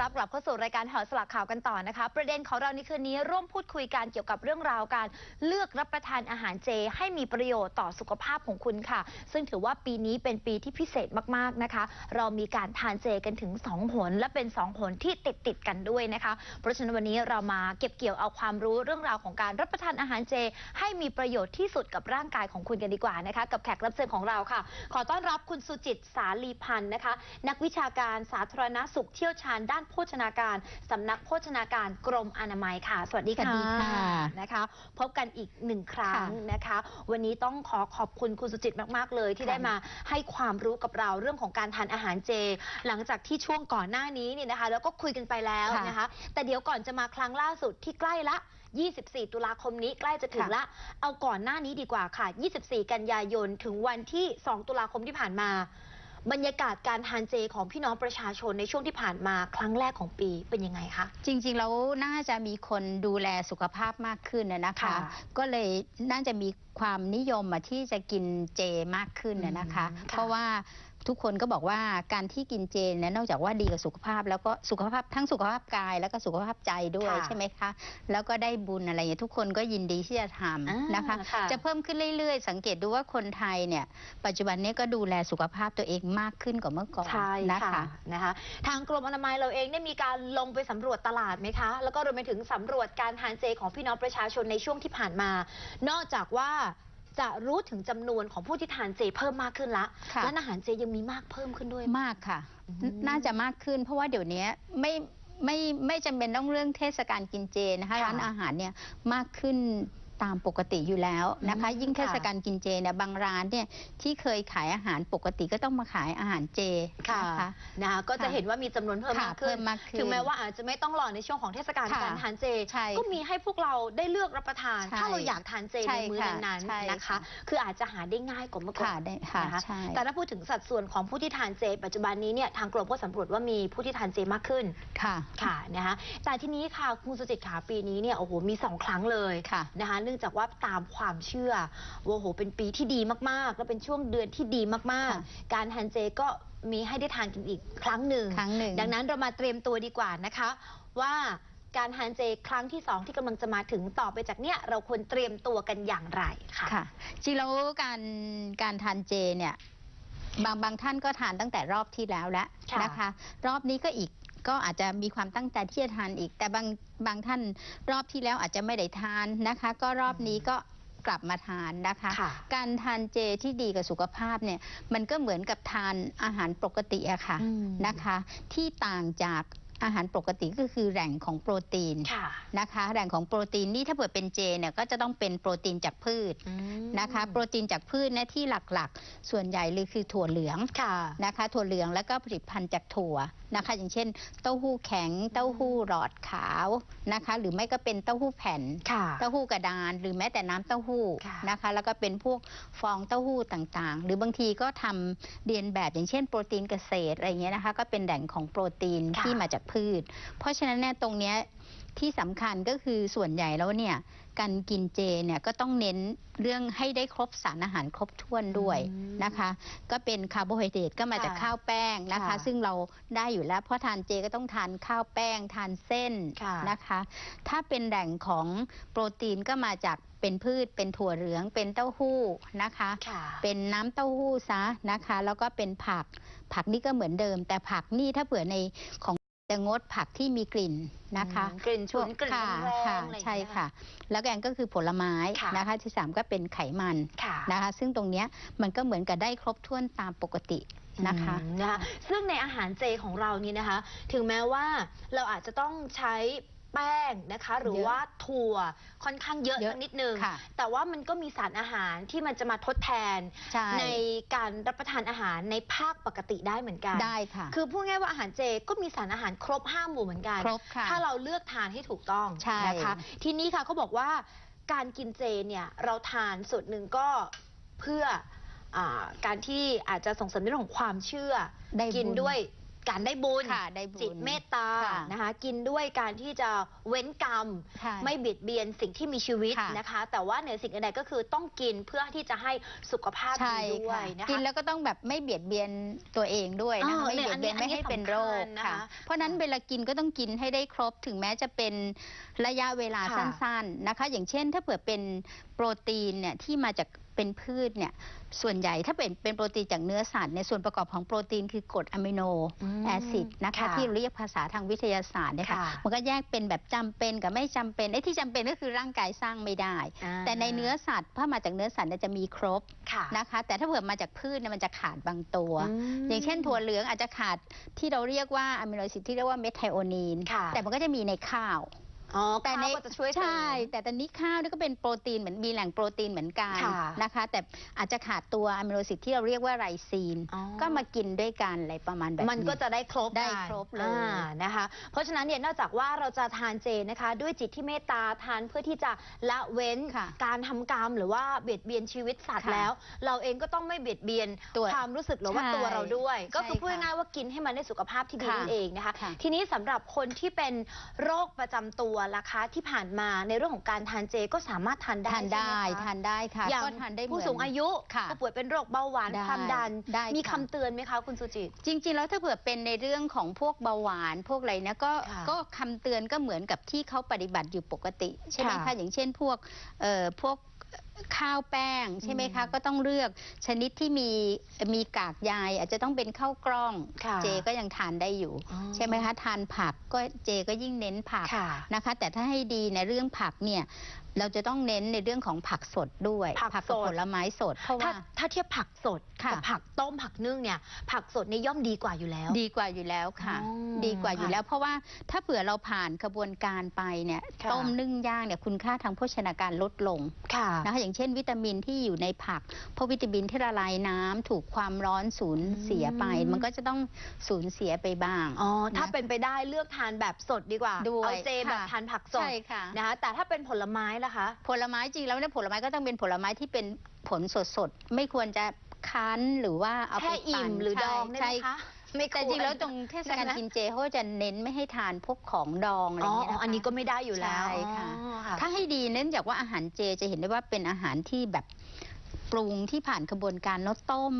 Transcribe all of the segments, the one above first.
รับกลับเข้าสู่รายการหอสลักข่าวกันต่อนะคะ ประเด็นของเราในคืนนี้ร่วมพูดคุยกันเกี่ยวกับเรื่องราวการเลือกรับประทานอาหารเจ ให้มีประโยชน์ต่อสุขภาพของคุณค่ะ ซึ่งถือว่าปีนี้เป็นปีที่พิเศษมากๆนะคะ เรามีการทานเจกันถึง2หนและเป็น2หนที่ติดติดกันด้วยนะคะ เพราะฉะนั้นวันนี้เรามาเก็บเกี่ยวเอาความรู้เรื่องราวของการรับประทานอาหารเจ ให้มีประโยชน์ที่สุดกับร่างกายของคุณกันดีกว่านะคะ กับแขกรับเชิญของเราค่ะ ขอต้อนรับคุณสุจิตสาลีพันธ์นะคะ นักวิชาการสาธารณสุขเชี่ยวชาญด้านโภชนาการสำนักโภชนาการกรมอนามัยค่ะ สวัสดีค่ะสวัสดีค่ะนะคะ พบกันอีกหนึ่งครั้งค่ะนะคะ วันนี้ต้องขอขอบคุณคุณสุจิตมาก ๆ เลยที่ค่ะได้มาให้ความรู้กับเราเรื่องของการทานอาหารเจ หลังจากที่ช่วงก่อนหน้านี้เนี่ยนะคะ แล้วก็คุยกันไปแล้วนะคะ แต่เดี๋ยวก่อนจะมาครั้งล่าสุดที่ใกล้ละ24 ตุลาคมนี้ใกล้จะถึงละ เอาก่อนหน้านี้ดีกว่าค่ะ 24 กันยายน ถึงวันที่ 2 ตุลาคมที่ผ่านมา บรรยากาศการทานเจของพี่น้องประชาชนในช่วงที่ผ่านมาครั้งแรกของปีเป็นยังไงคะ จริงๆแล้วน่าจะมีคนดูแลสุขภาพมากขึ้นนะนะคะ ค่ะก็เลยน่าจะมีความนิยมอะที่จะกินเจมากขึ้นนะนะคะ อืมค่ะ เพราะว่า ทุกคนก็บอกว่าการที่กินเจเนี่ยนอกจากว่าดีกับสุขภาพ แล้วก็สุขภาพทั้งสุขภาพกาย แล้วก็สุขภาพใจด้วยค่ะใช่ไหมคะแล้วก็ได้บุญอะไรอย่างเงี้ยทุกคนก็ยินดีที่จะทอ่าำนะคะค่ะ จะเพิ่มขึ้นเรื่อยๆ สังเกตดูว่าคนไทยเนี่ย ปัจจุบันเนี้ก็ดูแลสุขภาพตัวเองมากขึ้นกว่าเมื่อก่อนใช่นะค่ะคะ นะคะทางกรมอนามัยเราเองได้มีการลงไปสำรวจตลาดไหมคะ แล้วก็รวมไปถึงสำรวจการทานเจของพี่น้องประชาชนในช่วงที่ผ่านมา นอกจากว่า จะรู้ถึงจำนวนของผู้ที่ทานเจเพิ่มมากขึ้นละค่ะและอาหารเจยังมีมากเพิ่มขึ้นด้วย มากค่ะอืมน่าจะมากขึ้น เพราะว่าเดี๋ยวนี้ไม่ไม่ไม่จำเป็นต้องเรื่องเทศกาลกินเจนะคะค่ะ ร้านอาหารเนี่ยมากขึ้น ตามปกติอยู่แล้วนะคะอืมยิ่งเทศค่ะกาลกินเจเนี่ยบางร้านเนี่ยที่เคยขายอาหารปกติก็ต้องมาขายอาหารเจค่ะนะคะนะคะก็จะค่ะเห็นว่ามีจำนวนเพิ่มค่ะมากขึ้นเพิ่มมากขึ้นถึงแม้ว่าอาจจะไม่ต้องรอในช่วงของเทศกาลค่ะการทานเจใช่ก็มีให้พวกเราได้เลือกรับประทานใช่ถ้าเราอยากทานเจใช่ในมื้อค่ะนั้นใช่ๆนะคะค่ะคืออาจจะหาได้ง่ายกว่าเมื่อก่อค่ะนได้ค่ะนะคะใช่แต่ถ้าพูดถึงสัดส่วนของผู้ที่ทานเจ ปัจจุบันนี้เนี่ยทางกรมก็สำรวจว่ามีผู้ที่ทานเจมากขึ้นค่ะค่ะนะคะแต่ทีนี้ค่ะคุณสุจิตขาปีนี้เนี่ยโอ้โหมีสองครั้งเลยค่ะนะคะเนื่องจากว่าตามความเชื่อว่าโอ้โห เป็นปีที่ดีมากๆ และเป็นช่วงเดือนที่ดีมากค่ะๆการทานเจก็มีให้ได้ทานกันอีกครั้งหนึ่ง ครั้งหนึ่ง ดังนั้นเรามาเตรียมตัวดีกว่านะคะ ว่าการทานเจครั้งที่สองที่กำลังจะมาถึงต่อไปจากเนี้ยเราควรเตรียมตัวกันอย่างไรค่ะ ค่ะจริงแล้วการการทานเจเนี่ยบางบางท่านก็ทานตั้งแต่รอบที่แล้วแล้วค่ะ นะคะ รอบนี้ก็อีก ก็อาจจะมีความตั้งใจที่จะทานอีก แต่บางบางท่านรอบที่แล้วอาจจะไม่ได้ทานนะคะ ก็รอบนี้ก็กลับมาทานนะคะ ค่ะการทานเจที่ดีกับสุขภาพเนี่ยมันก็เหมือนกับทานอาหารปกติอะค่ะอืม นะคะ ที่ต่างจากอาหารปกติก็คือแหล่งของโปรตีนค่ะนะคะแหล่งของโปรตีนนี่ถ้าเผื่อเป็นเจเนี่ยก็จะต้องเป็นโปรตีนจากพืชอืมนะคะ โปรตีนจากพืชเนี่ยที่หลักๆ ส่วนใหญ่เลยคือถั่วเหลืองค่ะ นะคะ ถั่วเหลืองแล้วก็ผลิตภัณฑ์จากถั่ว นะคะ อย่างเช่น เต้าหู้แข็ง เต้าหู้หลอดขาวนะคะ หรือไม่ก็เป็นเต้าหู้แผ่น ค่ะ เต้าหู้กระดาน หรือแม้แต่น้ำเต้าหู้ค่ะนะคะ แล้วก็เป็นพวกฟองเต้าหู้ต่างๆ หรือบางทีก็ทำเรียนแบบอย่างเช่นโปรตีนเกษตรอะไรเงี้ยนะคะ ก็เป็นแหล่งของโปรตีนค่ะ ที่มาจากพืช เพราะฉะนั้นเนี่ยตรงเนี้ย ที่สำคัญก็คือส่วนใหญ่แล้วเนี่ยการกินเจเนี่ยก็ต้องเน้นเรื่องให้ได้ครบสารอาหารครบถ้วนด้วยอืมนะคะ ก็เป็นคาร์โบไฮเดรตก็มาจากค่ะข้าวแป้งนะคะค่ะซึ่งเราได้อยู่แล้วเพราะทานเจก็ต้องทานข้าวแป้ง ทานเส้นค่ะนะคะ ถ้าเป็นแหล่งของโปรตีนก็มาจากเป็นพืชเป็นถั่วเหลืองเป็นเต้าหู้นะคะค่ะเป็นน้ำเต้าหู้ซะนะคะ แล้วก็เป็นผักผักนี่ก็เหมือนเดิม แต่ผักนี่ถ้าเผื่อในของ จะงดผักที่มีกลิ่นนะคะอืมกลิ่นฉุนกลิ่นค่ะแรงๆค่ะอะไรอย่างเงี้ยใช่ค่ะ แล้วแกงก็คือผลไม้ค่ะนะคะที่สามก็เป็นไขมันค่ะนะคะ ซึ่งตรงเนี้ยมันก็เหมือนกับได้ครบถ้วนตามปกตินะคะอืมนะคะ ซึ่งในอาหารเจของเรานี่นะคะ ถึงแม้ว่าเราอาจจะต้องใช้ แป้งนะคะ หรือเยอะว่าถั่วค่อนข้างเยอะเยอะสักนิดนึง ค่ะแต่ว่ามันก็มีสารอาหารที่มันจะมาทดแทนใช่ในการรับประทานอาหารในภาคปกติได้เหมือนกัน ได้ค่ะ คือพูดง่ายว่าอาหารเจก็มีสารอาหารครบห้าหมู่เหมือนกัน ครบค่ะ ถ้าเราเลือกทานให้ถูกต้องใช่นะคะ ทีนี้ค่ะเขาบอกว่าการกินเจเนี่ยเราทานส่วนหนึ่งก็เพื่ออาการที่อาจจะส่งเสริมในเรื่องของความเชื่อ ได้กินบุญด้วย การได้บุญค่ะได้บุญจิตเมตตาค่ะนะคะ กินด้วยการที่จะเว้นกรรม ค่ะไม่เบียดเบียนสิ่งที่มีชีวิตค่ะ นะคะ แต่ว่าเหนือสิ่งอื่นใดก็คือต้องกินเพื่อที่จะให้สุขภาพใช่ดีด้วค่ะยนะคะ กินแล้วก็ต้องแบบไม่เบียดเบียนตัวเองด้วยนะเออไม่เบียดเบียนเนี่ยอันนี้ไม่ให้เป็นโรคอันนี้สำคัญนะคะค่ะ เพราะฉะนั้นเวลากินก็ต้องกินให้ได้ครบถึงแม้จะเป็นระยะเวลาค่ะสั้นๆนะคะ อย่างเช่น ถ้าเผื่อเป็นโปรตีนเนี่ยที่มาจาก เป็นพืชเนี่ยส่วนใหญ่ถ้าเป็นเป็นโปรตีนจากเนื้อสัตว์ในยส่วนประกอบของโปรตีนคือกรดอะมิโนอืมแอซิดนะคะค่ะที่เรียกภาษาทางวิทยาศาสตร์เนี่ยค่ะค่ะมันก็แยกเป็นแบบจำเป็นกับไม่จำเป็นไอ้ที่จำเป็นก็คือร่างกายสร้างไม่ได้อ่าแต่ในเนื้อสัตว์ถ้ามาจากเนื้อสัตว์เนี่ยจะมีครบค่ะนะคะ แต่ถ้าเผื่อมาจากพืชเนี่ยมันจะขาดบางตัวมอย่างเช่นถั่วเหลืองอาจจะขาดที่เราเรียกว่าอะมิโนแอซิดที่เรียกว่าเมทไทโอนีนค่ะแต่มันก็จะมีในข้าว อ๋อแต่ข้าวในก็จะช่วยเสริมใช่ แต่ตอนนี้ข้าวนี่ก็เป็นโปรตีนเหมือนมีแหล่งโปรตีนเหมือนกันค่ะนะคะ แต่อาจจะขาดตัวอะมิโนแอซิดที่เราเรียกว่าไรซีน อ๋อ ก็มากินด้วยกันอะไรประมาณแบบมันก็จะได้ครบได้กันครบเลย อ่านะคะ เพราะฉะนั้นเนี่ยนอกจากว่าเราจะทานเจนะคะ ด้วยจิตที่เมตตาทานเพื่อที่จะละเว้นค่ะการทำกรรมหรือว่าเบียดเบียนชีวิตสัตว์ค่ะแล้ว เราเองก็ต้องไม่เบียดเบียนตัวความรู้สึกหรือว่าใช่ตัวเราด้วย ก็คือใช่พูดค่ะง่ายๆว่ากินให้มันได้สุขภาพที่ดีค่ะนั่นเองนะคะ ค่ะ ทีนี้สำหรับคนที่เป็นโรคประจำตัวล่ะคะที่ผ่านมาในเรื่องของการทานเจก็สามารถทานได้ทานได้ใช่ไหมคะทานได้ค่ะอย่างก็ทานได้เหมืผู้อนสูงอายุค่ะผู้ป่วยเป็นโรคเบาหวานได้ความดัน ได้มีค่ะ คำเตือนไหมคะคุณสุจิต จริงๆ แล้วถ้าเผื่อเป็นในเรื่องของพวกเบาหวานพวกอะไรนะก็ค่ะก็คำเตือนก็เหมือนกับที่เขาปฏิบัติอยู่ปกติ ใช่ไหมค่ะ คะอย่างเช่นพวกเอ่อพวก ข้าวแป้งใช่ไหมคะอืมก็ต้องเลือกชนิดที่มีมีกากใยอาจจะต้องเป็นข้าวกล้อง ค่ะเจก็ยังทานได้อยู่ อ๋อใช่ไหมคะ ทานผักก็เจก็ยิ่งเน้นผักค่ะนะคะ แต่ถ้าให้ดีในเรื่องผักเนี่ย เราจะต้องเน้นในเรื่องของผักสดด้วยผักกับสด ผลไม้สดเพราะถ้าว่า ถ้าเทียบผักสดค่ะ กับผักต้มผักนึ่งเนี่ย ผักสดนี่ย่อมดีกว่าอยู่แล้ว ดีกว่าอยู่แล้วค่ะ อ๋อดีกว่าอยู่ค่ะแล้ว เพราะว่าถ้าเผื่อเราผ่านกระบวนการไปเนี่ยค่ะ ต้มนึ่งย่างเนี่ยคุณค่าทางโภชนาการลดลงค่ะ นะคะอย่างเช่น วิตามินที่อยู่ในผักพวกวิตามินที่ละลายน้ำถูกความร้อนสูญเสียไป อืม มันก็จะต้องสูญเสียไปบ้าง อ๋อ ถ้านะเป็นไปได้เลือกทานแบบสดดีกว่า ด้วยเอาเจแบบค่ะ ทานผักสดใช่ค่ะ นะคะแต่ถ้าเป็นผลไม้ล่ะคะ ผลไม้จริงแล้วเนี่ยผลไม้ก็ต้องเป็นผลไม้ที่เป็นผลสดๆ ไม่ควรจะคั้นหรือว่าเอาไปแค่อิ่ปั่มนหรือดใช่องได้ไหมใช่คะไม่แต่จริงแล้วตรงเทศกาลใช่ไหมกินเจเขาจะเน้นไม่ให้ทานพวกของดองอะไรออ๋อย่างเงี้ยนะคะ อันนี้ก็ไม่ได้อยู่แล้วใช่ค่ะ อ๋อค่ะถ้าให้ดีเนื่องจากว่าอาหารเจจะเห็นได้ว่าเป็นอาหารที่แบบ ปรุงที่ผ่านกระบวนการเนอะต้ม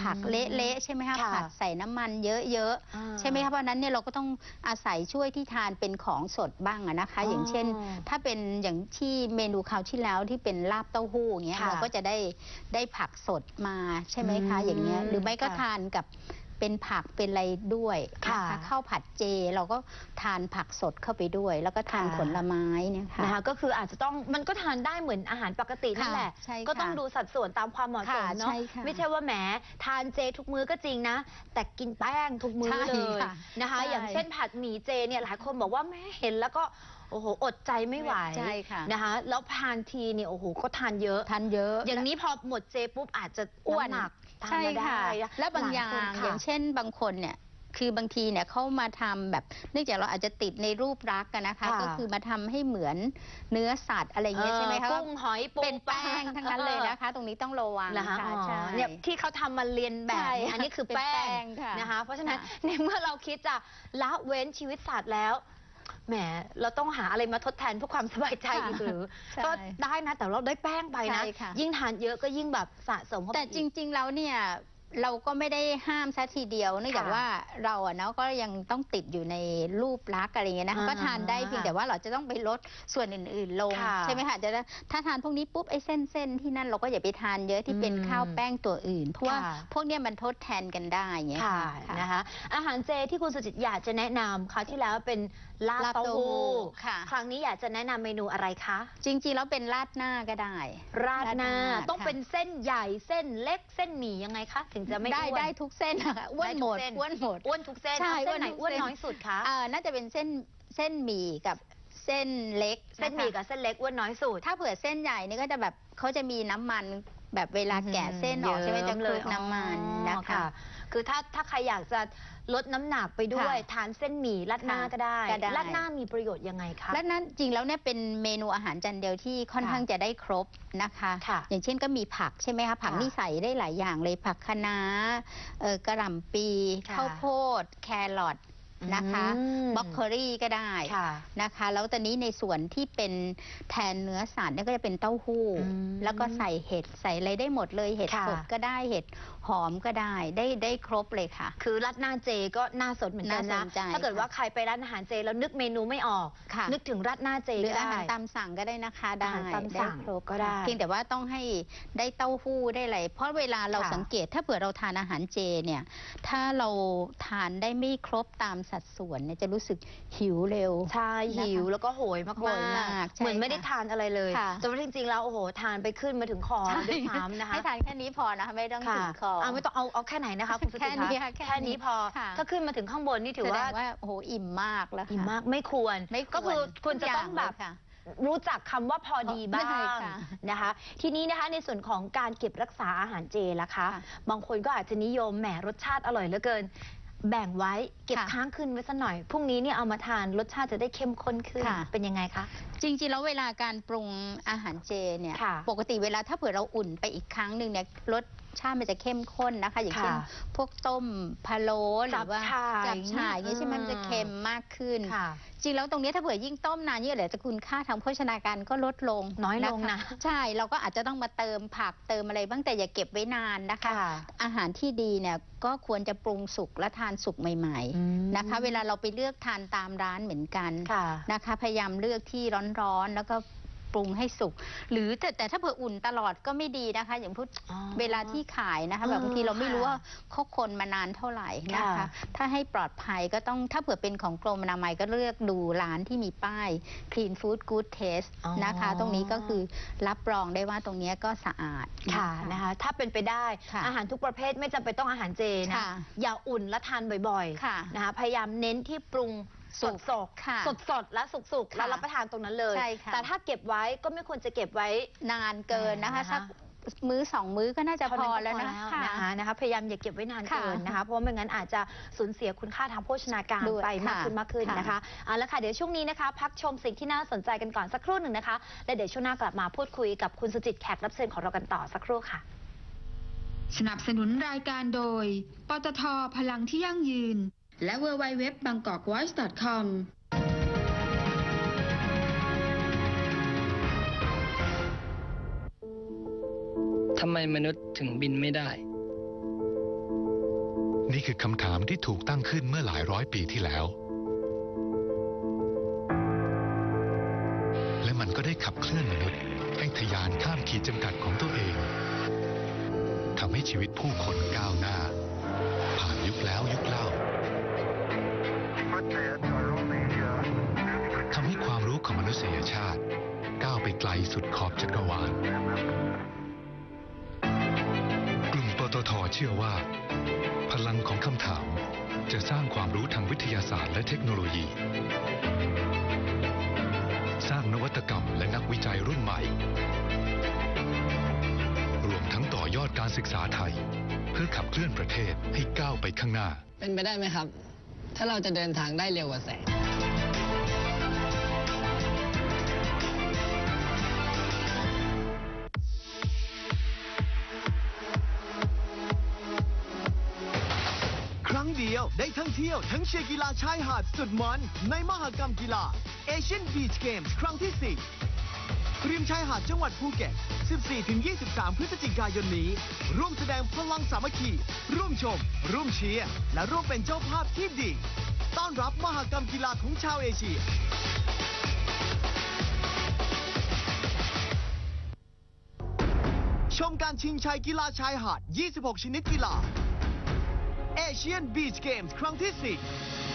ผักอืมเละๆใช่ไหมคะค่ะผัดใส่น้ำมันเยอะอ่าๆใช่ไหมคะเพราะฉะนั้นเนี่ยเราก็ต้องอาศัยช่วยที่ทานเป็นของสดบ้างอะนะคะ อ๋อออย่างเช่น ถ้าเป็นอย่างที่เมนูคราวที่แล้วที่เป็นลาบเต้าหู้อย่างเงี้ยค่ะเราก็จะได้ได้ผักสดมาใช่ไหมคะ อืมอย่างเงี้ยหรือไม่ก็ค่ะ ทานกับ เป็นผักเป็นอะไรด้วยนะค่ะคะข้าวผัดเจเราก็ทานผักสดเข้าไปด้วย แล้วก็ทานค่ะ ผลไม้เนี่ยค่ะ นะคะก็คืออาจจะต้องมันก็ทานได้เหมือนอาหารปกตินั่นแหละ ค่ะใช่ค่ะก็ต้องดูสัดส่วนตามความเหมาะสมค่ะเนาะใช่ค่ะไม่ใช่ว่าแหมทานเจทุกมื้อก็จริงนะ แต่กินแป้งทุกมื้อใช่เลยค่ะนะคะ ใช่ อย่างเช่นผัดหมี่เจเนี่ยหลายคนบอกว่าแม่เห็นแล้วก็โอ้โหอดใจไม่ไหวใช่ค่ะ นะคะ แล้วทานทีเนี่ยโอ้โหก็ทานเยอะ ทานเยอะ อย่างนี้พอหมดเจปุ๊บอาจจะอ้วนำหนัก ตามใช่มาได้ค่ะ นะและบางอย่างหลคนค่ะ อย่างเช่นบางคนเนี่ย คือบางทีเนี่ยเขามาทำแบบ เนื่องจากเราอาจจะติดในรูปรักษณ์กันนะคะ ค่ะ ก็คือมาทำให้เหมือนเนื้อสัตว์อะไรอย่างเงี้ยใช่ไหมคะกุ้งหอยปูเป็นแป้งทั้งนั้นเลยนะคะ ตรงนี้ต้องระวังนะคะค่ะอ๋อใช่ เนี่ยที่เขาทำมาเรียนแบบใช่เนี่ยอันนี้คือเป็นแป้แป้งงค่ะนะคะ เพราะฉะนั้นค่ะ ในเมื่อเราคิดจะละเว้นชีวิตสัตว์แล้ว แหมเราต้องหาอะไรมาทดแทนเพื่อความสบายใจอีกหรือใช่ก็ได้นะแต่เราได้แป้งไปนะ ใช่ค่ะ ยิ่งทานเยอะก็ยิ่งแบบสะสมเข้าไปแต่จอีก ริง ๆ แล้วเนี่ย เราก็ไม่ได้ห้ามซะทีเดียวเนื่องจากค่ะว่าเราอะเนาะก็ยังต้องติดอยู่ในรูปลักษณ์อะไรเงี้ยนะคะอ่าก็ทานได้เพียงแต่ว่าเราจะต้องไปลดส่วนอื่นๆลงค่ะใช่ไหมคะจะได้ถ้าทานพวกนี้ปุ๊บไอ้เส้นเส้นๆที่นั่นเราก็อย่าไปทานเยอะที่เป็นอืมข้าวแป้งตัวอื่น เพราะว่าค่ะ พวกเนี้ยมันทดแทนกันได้อย่างเงี้ยค่ะค่ะ นะคะอาหารเจที่คุณสุจิตอยากจะแนะนำคราวที่แล้วเป็นลาบลาบเต้าเต้าหู้หู้ค่ะ ครั้งนี้อยากจะแนะนำเมนูอะไรคะจริงๆแล้วเป็นราดหน้าก็ได้ ราดหน้าราดหน้าต้องค่ะ เป็นเส้นใหญ่เส้นเล็กเส้นหมี่ยังไงคะถึงจะไม่ได้อ้วน ได้ทุกเส้นนะคะอ้วนหมดได้ทุกเส้น อ้วนหมด อ้วนทุกเส้นใช่เอาเส้นไหนอ้อ้ววนนทุกเส้น น้อยสุดคะเอ่อน่าจะเป็นเส้นเส้นหมี่กับเส้นเล็กเส้นหมี่ะคะกับเส้นเล็กอ้วนน้อยสุด ถ้าเผื่อเส้นใหญ่นี่ก็จะแบบเขาจะมีน้ำมัน แบบเวลาแกะเส้นออกใช่ไหมจะคลุกเยิ้น้ำมันอ๋อนะคะ คือถ้าถ้าใครอยากจะลดน้ำหนักไปด้วยค่ะทานเส้นหมี่รัดหน้าค่ะก็ได้ก็ได้รัดหน้ามีประโยชน์ยังไงคะและนั้นจริงแล้วเนี่ยเป็นเมนูอาหารจานเดียวที่ค่อนค่ะข้างจะได้ครบนะคะค่ะอย่างเช่นก็มีผักใช่ไหมคะผักค่ะนี่ใส่ได้หลายอย่างเลยผักคะน้าเอ่อกระหล่ำปีค่ะข้าวโพด แครอท นะคะอืมบล็อกโคลี่ก็ได้ค่ะนะคะ แล้วตอนนี้ในส่วนที่เป็นแทนเนื้อสัตว์เนี่ยก็จะเป็นเต้าหู้อืมแล้วก็ใส่เห็ดใส่อะไรได้หมดเลยเห็ดค่ะสดก็ได้เห็ดห อมก็ได้ได้ได้ครบเลยค่ะ คือรัดหน้าเจก็น่าสนเหมือนกันน่านะสนใจถ้าเกิดค่ะว่าใครไปร้านอาหารเจแล้วนึกเมนูไม่ออก ค่ะ นึกถึงรัดหน้าเจหรือก็อาได้ หารตามสั่งก็ได้นะคะ ได้อาหารตามสั่งครบก็ได้ค่ะเพียงแต่ว่าต้องให้ได้เต้าหู้ได้อะไรเพราะเวลาเราค่ะ สังเกตถ้าเผื่อเราทานอาหารเจเนี่ย ถ้าเราทานได้ไม่ครบตามสัดส่วนเนี่ยจะรู้สึกหิวเร็ว ใช่นะคะหิวแล้วก็โหยมากโหยมากใช่เหมือนไม่ได้ค่ะทานอะไรเลยค่ะแต่ว่าจริงๆแล้วโอ้โหทานไปขึ้นมาถึงคอด้วยซ้ำนะคะ ให้ทานแค่นี้พอนะคะไม่ต้องค่ะถึงคอเอาไม่ต้องเอาเอาแค่ไหนนะคะคุณสติแค่นี้คะค่ะแค่แค่นี้นี้พอ ค่ะ ถ้าขึ้นมาถึงข้างบนนี่ถือแสดว่างว่าโอ้โหอิ่มมากแล้วค่ะอิ่มมากไม่ควรไม่ควรก็คือคุณจะทุกต้องแบบย่าเลยค่ะ รู้จักคำว่าพอดีบ้าได้งค่ะนะคะ ทีนี้นะคะในส่วนของการเก็บรักษาอาหารเจล่ะคะ ค่ะบางคนก็อาจจะนิยมแหมรสชาติอร่อยเหลือเกิน แบ่งไว้เก็บค่ะค้างคืนไว้สักหน่อยพรุ่งนี้เนี่ยเอามาทานรสชาติจะได้เข้มข้นขึ้นค่ะ เป็นยังไงคะ จริงๆ แล้วเวลาการปรุงอาหารเจเนี่ย ค่ะปกติเวลาถ้าเผื่อเราอุ่นไปอีกครั้งหนึ่งเนี่ยรสชาติมันจะเข้มข้นนะคะ อย่างเช่นค่ะพวกต้มพะโล้หรือว่าจับฉ่ายจับฉ่ายอย่างเงี้ยใช่ไหมมันจะเค็มมากขึ้น ค่ะ จริงแล้วตรงเนี้ยถ้าเผื่อยิ่งต้มนานยิ่งเหลือจะคุณค่าทางโภชนาการก็ลดลงน้อยลงนะ คใช่เราก็อาจจะต้องมาเติมผักเติมอะไรบ้างแต่อย่าเก็บไว้นานนะคะค่ะอาหารที่ดีเนี่ยก็ควรจะปรุงสุกและทานสุกใหม่อืมๆนะคะ เวลาเราไปเลือกทานตามร้านเหมือนกันค่ะ นะคะ พยายามเลือกที่ร้อนๆ แล้วก็ ปรุงให้สุก หรือแต่แต่ถ้าเผื่ออุ่นตลอดก็ไม่ดีนะคะ อย่างพูดอ๋อเวลาที่ขายนะคะแบบอืมบางทีเราไม่รู้ค่ะว่าเขาคนมานานเท่าไหร่นะคะ ค่ะ ถ้าให้ปลอดภัยก็ต้องถ้าเผื่อเป็นของกรมอนามัยก็เลือกดูร้านที่มีป้าย Clean Food Good Taste อ๋อนะคะ ตรงนี้ก็คือรับรองได้ว่าตรงเนี้ยก็สะอาด ค่ะนนะคะ ถ้าเป็นไปได้ ค่ะอาหารทุกประเภทไม่จำเป็นต้องอาหารเจนะ ค่ะอย่าอุ่นและทานบ่อยค่ะ ๆนะคะพยายามเน้นที่ปรุง สสุดกสดค่ะสดสดๆและสุกสุกๆค่ะแล้วรับประทานตรงนั้นเลย ใช่ค่ะ แต่ถ้าเก็บไว้ก็ไม่ควรจะเก็บไว้ นานเกินนะคะนะคะสักมื้อสองมื้อก็น่าจะเท่าพนั้นอก็แล้วนะพอนะคะนะคะพยายามอย่าเก็บไว้นานค่ะเกินนะคะเพราะว่าไม่งั้นอาจจะสูญเสียคุณค่าทางโภชนาการด้วยไปมากค่ะขึ้นมากขึ้นค่ะนะคะเอาละค่ะเดี๋ยวช่วงนี้นะคะ พักชมสิ่งที่น่าสนใจกันก่อนสักครู่หนึ่งนะคะและเดี๋ยวช่วงหน้ากลับมาพูดคุยกับคุณสุจิตแขกรับเชิญของเรากันต่อสักครู่ค่ะ สนับสนุนรายการโดยปตทพลังที่ยั่งยืน และ w w w b a n g k o k v o i c e c o m ทำไมมนุษย์ถึงบินไม่ได้ นี่คือคำถามที่ถูกตั้งขึ้นเมื่อหลายร้อยปีที่แล้ว และมันก็ได้ขับเคลื่อนมนุษย์ให้ทะยานข้ามขีดจำกัดของตัวเองทำให้ชีวิตผู้คนก้าวหน้า ผ่านยุคแล้วยุคเล่า ทำให้ความรู้ของมนุษยชาติ ก้าวไปไกลสุดขอบจักรวาล กลุ่มปตทเชื่อว่า พลังของคำถามจะสร้างความรู้ทางวิทยาศาสตร์และเทคโนโลยี สร้างนวัตกรรมและนักวิจัยรุ่นใหม่ รวมทั้งต่อยอดการศึกษาไทย เพื่อขับเคลื่อนประเทศให้ก้าวไปข้างหน้า เป็นไปได้ไหมครับ ถ้าเราจะเดินทางได้เร็วกว่าแสงครั้งเดียวได้ทั้งเที่ยวทั้งเชียร์กีฬาชายหาดสุดมันในมหกรรมกีฬา Asian Beach Games ครั้งที่ 4 ริมชายหาดจังหวัดภูเก็ต 14-23 พฤศจิกายนนี้ ร่วมแสดงพลังสามัคคี ร่วมชม ร่วมเชียร์ และร่วมเป็นเจ้าภาพที่ดี ต้อนรับมหกรรมกีฬาของชาวเอเชีย ชมการชิงชัยกีฬาชายหาด 26 ชนิดกีฬา Asian Beach Games ครั้งที่ 4